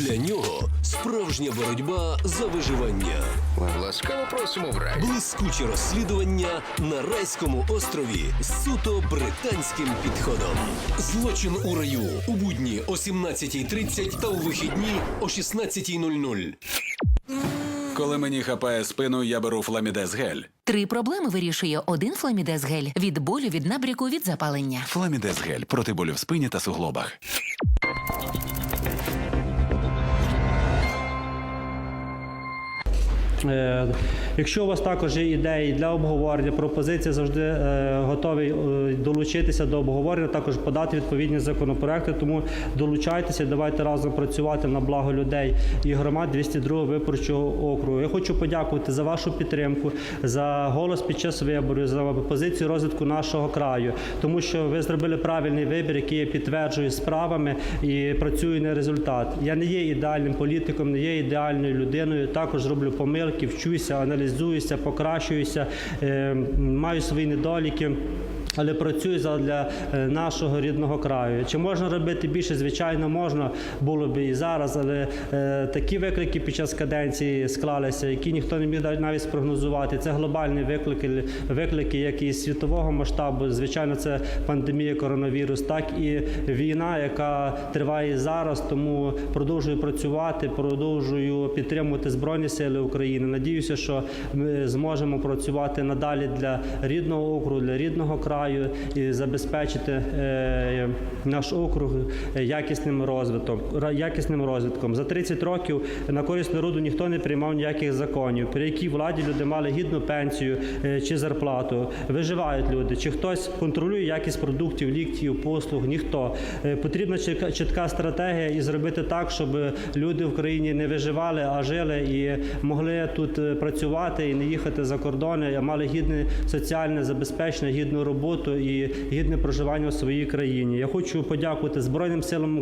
Для нього справжня боротьба за виживання. Ласкаво просимо в рай. Блискуче розслідування на райському острові з суто британським підходом. Злочин у раю у будні о 17.30 та у вихідні о 16.00. Коли мені хапає спину, я беру фламідез гель. Три проблеми вирішує один фламідез гель від болю, від набряку, від запалення. Фламідез гель проти болю в спині та суглобах. Якщо у вас також є ідеї для обговорення, пропозиції завжди е, готовий е, долучитися до обговорення, також подати відповідні законопроекти. Тому долучайтеся, давайте разом працювати на благо людей і громад 202 виборчого округу. Я хочу подякувати за вашу підтримку, за голос під час виборів, за позицію розвитку нашого краю, тому що ви зробили правильний вибір, який я підтверджую справами і працюю на результат. Я не є ідеальним політиком, не є ідеальною людиною. Також роблю помилки, вчуся, аналізуюся, покращуюся, е, маю свої недоліки. Але працюю для нашого рідного краю. Чи можна робити більше? Звичайно, можна було б і зараз, але е, такі виклики під час каденції склалися, які ніхто не міг навіть спрогнозувати. Це глобальні виклики, виклики, як і світового масштабу. Звичайно, це пандемія коронавірус, так і війна, яка триває зараз. Тому продовжую працювати, продовжую підтримувати Збройні Сили України. Надіюся, що ми зможемо працювати надалі для рідного округу, для рідного краю і забезпечити е, наш округ якісним розвитком. Якісним розвитком за 30 років на користь народу ніхто не приймав ніяких законів, при якій владі люди мали гідну пенсію е, чи зарплату. Виживають люди. Чи хтось контролює якість продуктів, ліктів, послуг? Ніхто Е, потрібна чітка- стратегія і зробити так, щоб люди в країні не виживали, а жили і могли тут е, працювати і не їхати за кордони, а мали гідне соціальне забезпечення, гідну роботу і гідне проживання у своїй країні. Я хочу подякувати Збройним силам